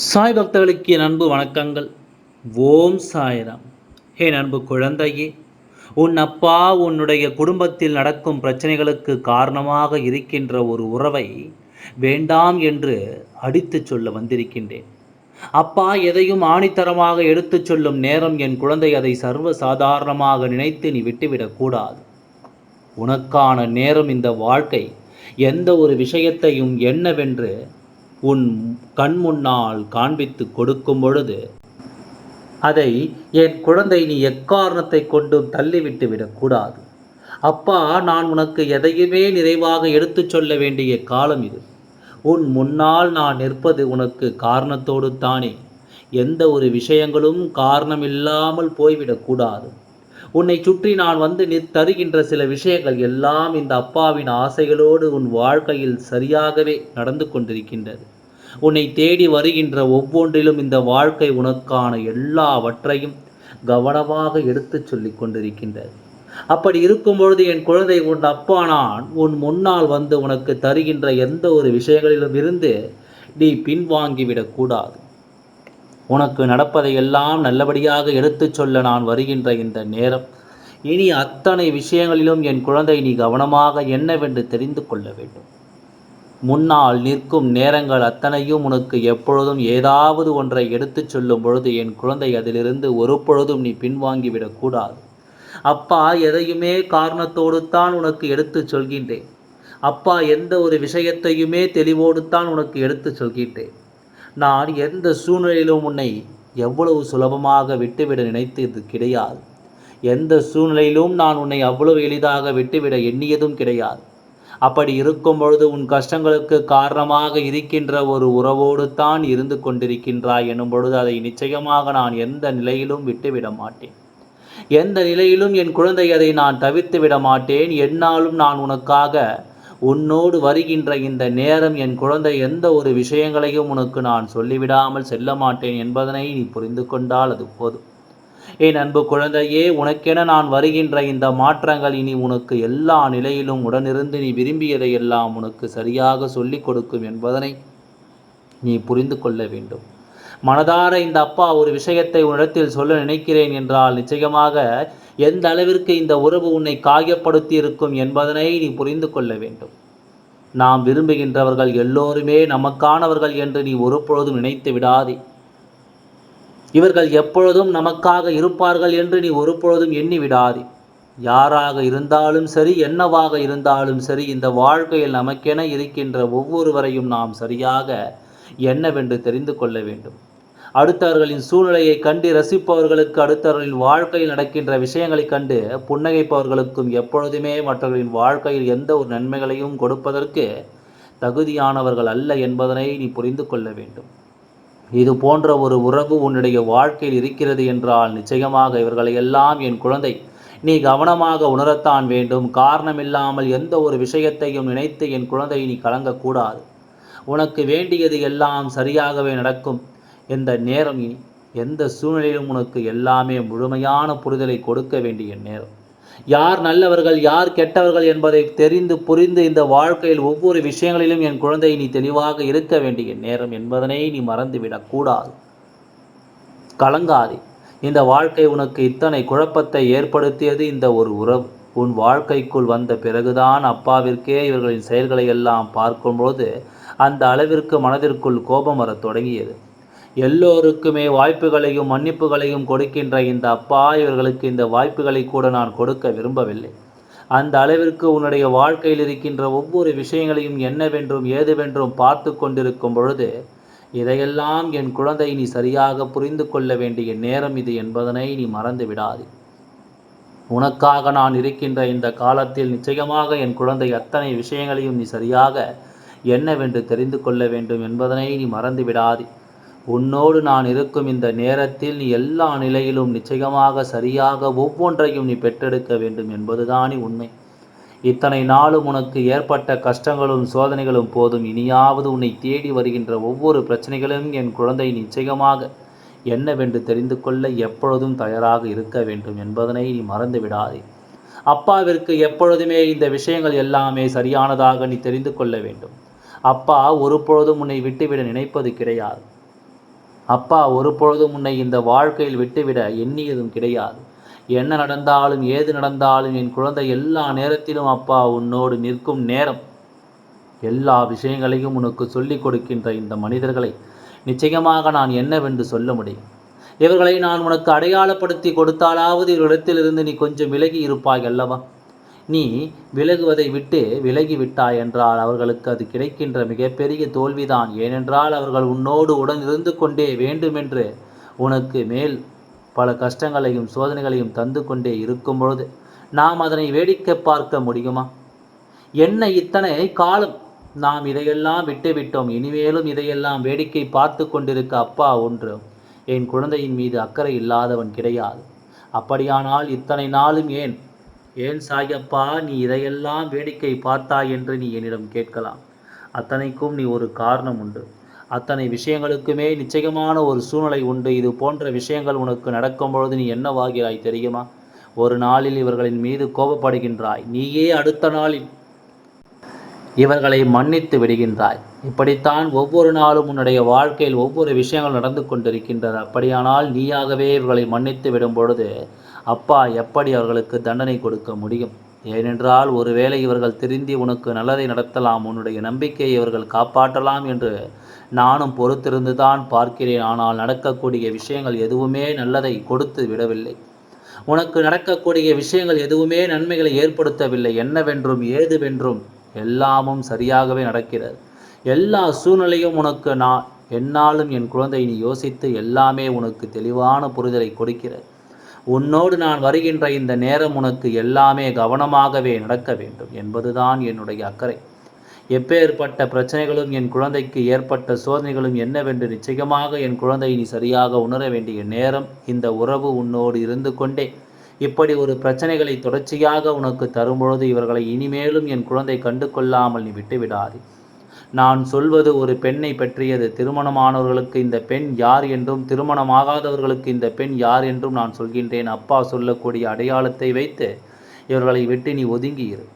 சாய் பக்தர்களுக்கு என் அன்பு வணக்கங்கள். ஓம் சாய்ராம். ஹே அன்பு குழந்தையே உன் அப்பா உன்னுடைய குடும்பத்தில் நடக்கும் பிரச்சனைகளுக்கு காரணமாக இருக்கின்ற ஒரு உறவை வேண்டாம் என்று அடித்துச் சொல்ல வந்திருக்கின்றேன். அப்பா எதையும் ஆணித்தரமாக எடுத்துச் சொல்லும் நேரம் என் குழந்தை அதை சர்வ சாதாரணமாக நினைத்து நீ விட்டுவிடக்கூடாது உனக்கான நேரம் இந்த வாழ்க்கை எந்த ஒரு விஷயத்தையும் என்னவென்று உன் கண் முன்னால் காண்பித்து கொடுக்கும் பொழுது அதை என் குழந்தை நீ எக்காரணத்தை கொண்டும் தள்ளிவிட்டு விடக்கூடாது. அப்பா நான் உனக்கு எதையுமே நிறைவாக எடுத்துச் சொல்ல வேண்டிய காலம் இது. உன் முன்னால் நான் நிற்பது உனக்கு காரணத்தோடு தானே எந்த ஒரு விஷயங்களும் காரணமில்லாமல் போய்விடக்கூடாது. உன்னை சுற்றி நான் வந்து நீ தருகின்ற சில விஷயங்கள் எல்லாம் இந்த அப்பாவின் ஆசைகளோடு உன் வாழ்க்கையில் சரியாகவே நடந்து கொண்டிருக்கின்றது. உன்னை தேடி வருகின்ற ஒவ்வொன்றிலும் இந்த வாழ்க்கை உனக்கான எல்லாவற்றையும் கவனமாக எடுத்துச் சொல்லிக் கொண்டிருக்கின்றது. அப்படி இருக்கும் பொழுது என் குழந்தை உன் அப்பா நான் உன் முன்னால் வந்து உனக்கு தருகின்ற எந்த ஒரு விஷயங்களிலும் இருந்து நீ பின்வாங்கிவிடக்கூடாது உனக்கு நடப்பதை எல்லாம் நல்லபடியாக எடுத்துச் சொல்ல நான் வருகின்ற இந்த நேரம். இனி அத்தனை விஷயங்களிலும் என் குழந்தை நீ கவனமாக என்னவென்று தெரிந்து கொள்ள வேண்டும். முன்னால் நிற்கும் நேரங்கள் அத்தனையும் உனக்கு எப்பொழுதும் ஏதாவது ஒன்றை எடுத்துச் சொல்லும் பொழுது என் குழந்தை அதிலிருந்து ஒரு பொழுதும் நீ பின்வாங்கிவிடக்கூடாது அப்பா எதையுமே காரணத்தோடு தான் உனக்கு எடுத்துச் சொல்கின்றேன். அப்பா எந்த ஒரு விஷயத்தையுமே தெளிவோடு தான் உனக்கு எடுத்துச் சொல்கின்றேன். நான் எந்த சூழ்நிலையிலும் உன்னை எவ்வளவு சுலபமாக விட்டுவிட நினைத்தது கிடையாது. எந்த சூழ்நிலையிலும் நான் உன்னை அவ்வளவு எளிதாக விட்டுவிட எண்ணியதும் கிடையாது. அப்படி இருக்கும் பொழுது உன் கஷ்டங்களுக்கு காரணமாக இருக்கின்ற ஒரு உறவோடு தான் இருந்து கொண்டிருக்கின்றாய் எனும் பொழுது அதை நிச்சயமாக நான் எந்த நிலையிலும் விட்டுவிட மாட்டேன். எந்த நிலையிலும் என் குழந்தை அதை நான் தவிர்த்து விட மாட்டேன். என்னாலும் நான் உனக்காக உன்னோடு வருகின்ற இந்த நேரம் என் குழந்தை எந்த ஒரு விஷயங்களையும் உனக்கு நான் சொல்லிவிடாமல் செல்ல மாட்டேன் என்பதனை நீ புரிந்து கொண்டால் அது போதும். என் அன்பு குழந்தையே உனக்கென நான் வருகின்ற இந்த மாற்றங்கள் இனி உனக்கு எல்லா நிலையிலும் உடனிருந்து நீ விரும்பியதை எல்லாம் உனக்கு சரியாக சொல்லிக் கொடுக்கும் என்பதனை நீ புரிந்து கொள்ள வேண்டும். மனதார இந்த அப்பா ஒரு விஷயத்தை உன்னிடத்தில் சொல்ல நினைக்கிறேன் என்றால் நிச்சயமாக எந்த அளவிற்கு இந்த உறவு உன்னை காயப்படுத்தி இருக்கும் என்பதனை நீ புரிந்து கொள்ள வேண்டும். நாம் விரும்புகின்றவர்கள் எல்லோருமே நமக்கானவர்கள் என்று நீ ஒருபொழுதும் நினைத்து விடாதே. இவர்கள் எப்பொழுதும் நமக்காக இருப்பார்கள் என்று நீ ஒருபொழுதும் எண்ணி விடாதே. யாராக இருந்தாலும் சரி என்னவாக இருந்தாலும் சரி இந்த வாழ்க்கையில் நமக்கென இருக்கின்ற ஒவ்வொருவரையும் நாம் சரியாக என்னவென்று தெரிந்து கொள்ள வேண்டும். அடுத்தவர்களின் சூழ்நிலையை கண்டு ரசிப்பவர்களுக்கு அடுத்தவர்களின் வாழ்க்கையில் நடக்கின்ற விஷயங்களைக் கண்டு புன்னகைப்பவர்களுக்கும் எப்பொழுதுமே மற்றவர்களின் வாழ்க்கையில் எந்த ஒரு நன்மைகளையும் கொடுப்பதற்கு தகுதியானவர்கள் அல்ல என்பதனை நீ புரிந்து கொள்ள வேண்டும். இது போன்ற ஒரு உறவு உன்னுடைய வாழ்க்கையில் இருக்கிறது என்றால் நிச்சயமாக இவர்களை எல்லாம் என் குழந்தை. நீ கவனமாக உணரத்தான் வேண்டும். காரணமில்லாமல் எந்த ஒரு விஷயத்தையும் நினைத்து என் குழந்தை நீ கலங்கக்கூடாது. உனக்கு வேண்டியது எல்லாம் சரியாகவே நடக்கும். எந்த நேரம் எந்த சூழ்நிலையிலும் உனக்கு எல்லாமே முழுமையான புரிதலை கொடுக்க வேண்டிய நேரம். யார் நல்லவர்கள் யார் கெட்டவர்கள் என்பதை தெரிந்து புரிந்து இந்த வாழ்க்கையில் ஒவ்வொரு விஷயங்களிலும் என் குழந்தை நீ தெளிவாக இருக்க வேண்டிய நேரம் என்பதனை நீ மறந்துவிடக்கூடாது கலங்காதே. இந்த வாழ்க்கை உனக்கு இத்தனை குழப்பத்தை ஏற்படுத்தியது இந்த ஒரு உறவு. உன் வாழ்க்கைக்குள் வந்த பிறகுதான் அப்பாவிற்கே இவர்களின் செயல்களை எல்லாம் பார்க்கும்போது அந்த அளவிற்கு மனதிற்குள் கோபம் வரத் தொடங்கியது. எல்லோருக்குமே வாய்ப்புகளையும் மன்னிப்புகளையும் கொடுக்கின்ற இந்த அப்பா இவர்களுக்கு இந்த வாய்ப்புகளை கூட நான் கொடுக்க விரும்பவில்லை. அந்த அளவிற்கு உன்னுடைய வாழ்க்கையில் இருக்கின்ற ஒவ்வொரு விஷயங்களையும் என்னவென்றும் ஏதுவென்றும் பார்த்து கொண்டிருக்கும் பொழுது இதையெல்லாம் என் குழந்தை நீ சரியாக புரிந்து கொள்ள வேண்டிய நேரம் இது என்பதனை நீ மறந்து விடாது. உனக்காக நான் இருக்கின்ற இந்த காலத்தில் நிச்சயமாக என் குழந்தை அத்தனை விஷயங்களையும் நீ சரியாக என்னவென்று தெரிந்து கொள்ள வேண்டும் என்பதனை நீ மறந்து விடாதே. உன்னோடு நான் இருக்கும் இந்த நேரத்தில் நீ எல்லா நிலையிலும் நிச்சயமாக சரியாக ஒவ்வொன்றையும் நீ பெற்றெடுக்க வேண்டும் என்பதுதானே உண்மை. இத்தனை நாளும் உனக்கு ஏற்பட்ட கஷ்டங்களும் சோதனைகளும் போதும். இனியாவது உன்னை தேடி வருகின்ற ஒவ்வொரு பிரச்சனைகளும் என் குழந்தை நிச்சயமாக என்னவென்று தெரிந்து கொள்ள எப்பொழுதும் தயாராக இருக்க வேண்டும் என்பதனை நீ மறந்து விடாதே. அப்பாவிற்கு எப்பொழுதுமே இந்த விஷயங்கள் எல்லாமே சரியானதாக நீ தெரிந்து கொள்ள வேண்டும். அப்பா ஒரு பொழுதும் உன்னை விட்டுவிட நினைப்பது கிடையாது. அப்பா ஒருபொழுதும் உன்னை இந்த வாழ்க்கையில் விட்டுவிட எண்ணியதும் கிடையாது. என்ன நடந்தாலும் ஏது நடந்தாலும் என் குழந்தை எல்லா நேரத்திலும் அப்பா உன்னோடு நிற்கும் நேரம். எல்லா விஷயங்களையும் உனக்கு சொல்லிக் கொடுக்கின்ற இந்த மனிதர்களை நிச்சயமாக நான் என்னவென்று சொல்ல முடியும்? இவர்களை நான் உனக்கு அடையாளப்படுத்தி கொடுத்தாலாவது இவரிடத்திலிருந்து நீ கொஞ்சம் விலகி இருப்பாய் அல்லவா? நீ விலகுவதை விட்டு விலகி விட்டாய் என்றால் அவர்களுக்கு அது கிடைக்கின்ற மிகப்பெரிய தோல்விதான். ஏனென்றால் அவர்கள் உன்னோடு உடன் இருந்து கொண்டே வேண்டுமென்று உனக்கு மேல் பல கஷ்டங்களையும் சோதனைகளையும் தந்து கொண்டே இருக்கும் பொழுது நாம் அதனை வேடிக்கை பார்க்க முடியுமா? என்ன இத்தனை காலம் நாம் இதையெல்லாம் விட்டுவிட்டோம். இனிமேலும் இதையெல்லாம் வேடிக்கை பார்த்து கொண்டிருக்க அப்பா ஒன்று. என் குழந்தையின் மீது அக்கறை இல்லாதவன் கிடையாது. அப்படியானால் இத்தனை நாளும் ஏன் ஏன் சாயப்பா நீ இதையெல்லாம் வேடிக்கை பார்த்தாய் என்று நீ என்னிடம் கேட்கலாம். அத்தனைக்கும் நீ ஒரு காரணம் உண்டு. அத்தனை விஷயங்களுக்குமே நிச்சயமான ஒரு சூழ்நிலை உண்டு. இது போன்ற விஷயங்கள் உனக்கு நடக்கும் பொழுது நீ என்னவாகிறாய் தெரியுமா? ஒரு நாளில் இவர்களின் மீது கோபப்படுகின்றாய். நீயே அடுத்த நாளில் இவர்களை மன்னித்து விடுகின்றாய். இப்படித்தான் ஒவ்வொரு நாளும் உன்னுடைய வாழ்க்கையில் ஒவ்வொரு விஷயங்கள் நடந்து கொண்டிருக்கின்றது அப்படியானால் நீயாகவே இவர்களை மன்னித்து விடும் பொழுது அப்பா எப்படி அவர்களுக்கு தண்டனை கொடுக்க முடியும்? ஏனென்றால் ஒருவேளை இவர்கள் திருந்தி உனக்கு நல்லதை நடத்தலாம் உன்னுடைய நம்பிக்கையை இவர்கள் காப்பாற்றலாம் என்று நானும் பொறுத்திருந்து தான் பார்க்கிறேன். ஆனால் நடக்கக்கூடிய விஷயங்கள் எதுவுமே நல்லதை கொடுத்து விடவில்லை. உனக்கு நடக்கக்கூடிய விஷயங்கள் எதுவுமே நன்மைகளை ஏற்படுத்தவில்லை. என்னவென்றும் ஏதுவென்றும் எல்லாமும் சரியாகவே நடக்கிறது. எல்லா சூழ்நிலையும் உனக்கு நான் என்னாலும் என் குழந்தை நீ யோசித்து எல்லாமே உனக்கு தெளிவான புரிதலை கொடுக்கிறது. உன்னோடு நான் வருகின்ற இந்த நேரம் உனக்கு எல்லாமே கவனமாகவே நடக்க வேண்டும். என்பதுதான் என்னுடைய அக்கறை. எப்பேற்பட்ட பிரச்சனைகளும் என் குழந்தைக்கு ஏற்பட்ட சோதனைகளும் என்னவென்று நிச்சயமாக என் குழந்தை நீ சரியாக உணர வேண்டிய நேரம் இந்த உறவு உன்னோடு இருந்து கொண்டே. இப்படி ஒரு பிரச்சனைகளை தொடர்ச்சியாக உனக்கு தரும்பொழுது இவர்களை இனிமேலும் என் குழந்தை கண்டு கொள்ளாமல் நீ விட்டுவிடாதே. நான் சொல்வது ஒரு பெண்ணை பற்றியது. திருமணமானவர்களுக்கு இந்த பெண் யார் என்றும் திருமணமாகாதவர்களுக்கு இந்த பெண் யார் என்றும் நான் சொல்கின்றேன். அப்பா சொல்லக்கூடிய அடையாளத்தை வைத்து இவர்களை விட்டு நீ ஒதுங்கியிரு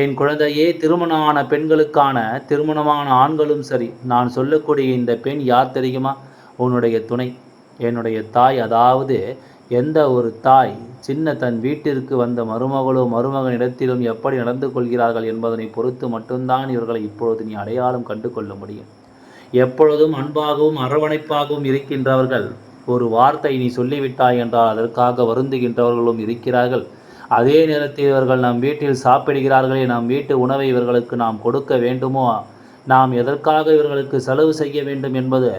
என் குழந்தையே திருமணமான பெண்களுக்கான திருமணமான ஆண்களும் சரி நான் சொல்லக்கூடிய இந்த பெண் யார் தெரியுமா? உன்னுடைய துணை என்னுடைய தாய். அதாவது எந்த ஒரு தாய் சின்ன தன் வீட்டிற்கு வந்த மருமகளோ மருமகனிடத்திலும் எப்படி நடந்து கொள்கிறார்கள் என்பதனை பொறுத்து மட்டும்தான் இவர்களை இப்பொழுது நீ அடையாளம் கண்டு கொள்ள முடியும். எப்பொழுதும் அன்பாகவும் அரவணைப்பாகவும் இருக்கின்றவர்கள் ஒரு வார்த்தை நீ சொல்லிவிட்டாய் என்றால் அதற்காக வருந்துகின்றவர்களும் இருக்கிறார்கள். அதே நேரத்தில் இவர்கள் நம் வீட்டில் சாப்பிடுகிறார்களே நம் வீட்டு உணவை இவர்களுக்கு நாம் கொடுக்க வேண்டுமோ? நாம் எதற்காக இவர்களுக்கு செலவு செய்ய வேண்டும் என்பது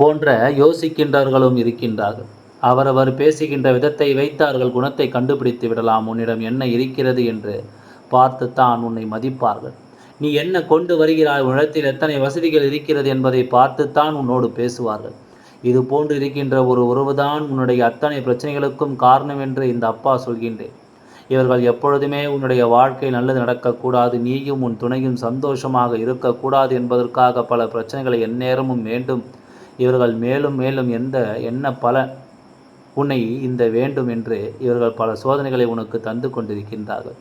போன்ற யோசிக்கின்றவர்களும் இருக்கின்றார்கள். அவரவர் பேசுகின்ற விதத்தை வைத்தார்கள் குணத்தை கண்டுபிடித்து விடலாம். உன்னிடம் என்ன இருக்கிறது என்று பார்த்துத்தான் உன்னை மதிப்பார்கள். நீ என்ன கொண்டு வருகிறாய்? உன்னிடத்தில் எத்தனை வசதிகள் இருக்கிறது என்பதை பார்த்துத்தான் உன்னோடு பேசுவார்கள். இது போன்று இருக்கின்ற ஒரு உறவுதான் உன்னுடைய அத்தனை பிரச்சனைகளுக்கும் காரணம் என்று இந்த அப்பா சொல்கின்றேன். இவர்கள் எப்பொழுதுமே உன்னுடைய வாழ்க்கை நல்லது நடக்கக்கூடாது. நீயும் உன் துணையும் சந்தோஷமாக இருக்கக்கூடாது என்பதற்காக பல பிரச்சனைகளை எந்நேரமும் வேண்டும். இவர்கள் மேலும் மேலும் எந்த என்ன பல உன்னை இந்த வேண்டும் என்று இவர்கள் பல சோதனைகளை உனக்கு தந்து கொண்டிருக்கின்றார்கள்.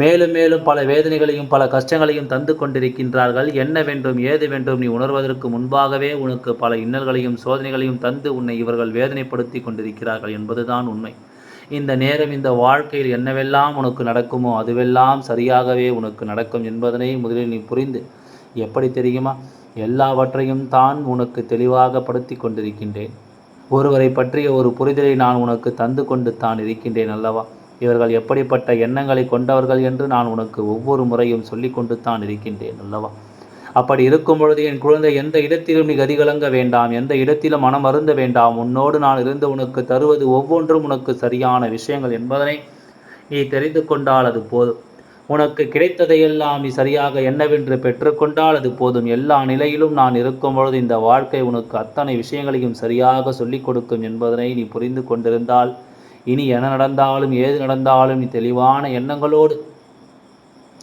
மேலும் மேலும் பல வேதனைகளையும் பல கஷ்டங்களையும் தந்து கொண்டிருக்கின்றார்கள். என்ன வேண்டும் ஏது வேண்டும் நீ உணர்வதற்கு முன்பாகவே உனக்கு பல இன்னல்களையும் சோதனைகளையும் தந்து உன்னை இவர்கள் வேதனைப்படுத்தி கொண்டிருக்கிறார்கள் என்பதுதான் உண்மை. இந்த நேரம் இந்த வாழ்க்கையில் என்னவெல்லாம் உனக்கு நடக்குமோ அதுவெல்லாம் சரியாகவே உனக்கு நடக்கும் என்பதனை முதலில் நீ புரிந்து எப்படி தெரியுமா? எல்லாவற்றையும் தான் உனக்கு தெளிவாக படுத்தி கொண்டிருக்கின்றேன். ஒருவரை பற்றிய ஒரு புரிதலை நான் உனக்கு தந்து கொண்டு தான் இருக்கின்றேன் அல்லவா? இவர்கள் எப்படிப்பட்ட எண்ணங்களை கொண்டவர்கள் என்று நான் உனக்கு ஒவ்வொரு முறையும் சொல்லி கொண்டு தான் இருக்கின்றேன் அல்லவா? அப்படி இருக்கும் பொழுது என் குழந்தை எந்த இடத்திலும் நீ கதிகலங்க வேண்டாம் எந்த இடத்திலும் மனம் அருந்த வேண்டாம். உன்னோடு நான் இருந்து உனக்கு தருவது ஒவ்வொன்றும் உனக்கு சரியான விஷயங்கள் என்பதனை நீ தெரிந்து கொண்டால் அது போதும். உனக்கு கிடைத்ததையெல்லாம் நீ சரியாக என்னவென்று பெற்றுக்கொண்டால் அது போதும். எல்லா நிலையிலும் நான் இருக்கும் பொழுது இந்த வாழ்க்கை உனக்கு அத்தனை விஷயங்களையும் சரியாக சொல்லிக் கொடுக்கும் என்பதனை நீ புரிந்து கொண்டிருந்தால் இனி என்ன நடந்தாலும் ஏது நடந்தாலும் நீ தெளிவான எண்ணங்களோடு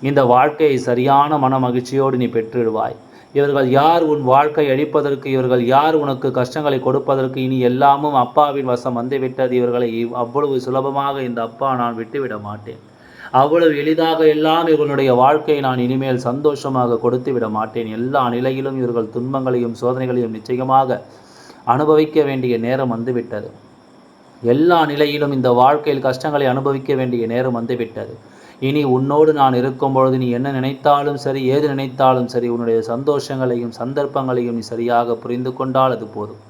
இந்த வாழ்க்கையை சரியான மன மகிழ்ச்சியோடு நீ பெற்றிடுவாய் இவர்கள் யார் உன் வாழ்க்கை அழிப்பதற்கு இவர்கள் யார் உனக்கு கஷ்டங்களை கொடுப்பதற்கு இனி எல்லாமும் அப்பாவின் வசம் வந்துவிட்டது. இவர்களை அவ்வளவு சுலபமாக இந்த அப்பா நான் விட்டுவிட மாட்டேன். அவ்வளவு எளிதாக எல்லாம் இவர்களுடைய வாழ்க்கையை நான் இனிமேல் சந்தோஷமாக கொடுத்து விட மாட்டேன். எல்லா நிலையிலும் இவர்கள் துன்பங்களையும் சோதனைகளையும் நிச்சயமாக அனுபவிக்க வேண்டிய நேரம் வந்துவிட்டது. எல்லா நிலையிலும் இந்த வாழ்க்கையில் கஷ்டங்களை அனுபவிக்க வேண்டிய நேரம் வந்துவிட்டது. இனி உன்னோடு நான் இருக்கும் பொழுது நீ என்ன நினைத்தாலும் சரி ஏது நினைத்தாலும் சரி உன்னுடைய சந்தோஷங்களையும் சந்தர்ப்பங்களையும் நீ சரியாக புரிந்து கொண்டால் அது போதும்.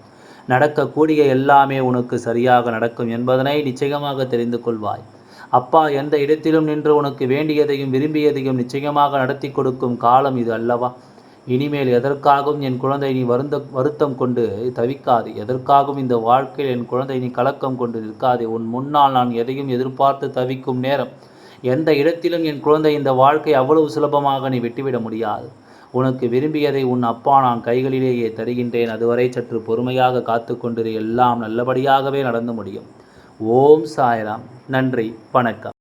நடக்கக்கூடிய எல்லாமே உனக்கு சரியாக நடக்கும் என்பதனை நிச்சயமாக தெரிந்து கொள்வாய். அப்பா எந்த இடத்திலும் நின்று உனக்கு வேண்டியதையும் விரும்பியதையும் நிச்சயமாக நடத்தி கொடுக்கும் காலம் இது அல்லவா? இனிமேல் எதற்காகவும் என் குழந்தை நீ வருந்த வருத்தம் கொண்டு தவிக்காது. எதற்காகவும் இந்த வாழ்க்கையில் என் குழந்தை நீ கலக்கம் கொண்டு நிற்காதே. உன் முன்னால் நான் எதையும் எதிர்பார்த்து தவிக்கும் நேரம். எந்த இடத்திலும் என் குழந்தை இந்த வாழ்க்கை அவ்வளவு சுலபமாக நீ விட்டுவிட முடியாது. உனக்கு விரும்பியதை உன் அப்பா நான் கைகளிலேயே தருகின்றேன். அதுவரை சற்று பொறுமையாக காத்து கொண்டிரு. எல்லாம் நல்லபடியாகவே நடந்து முடியும். ஓம் சாய்ராம். நன்றி வணக்கம்.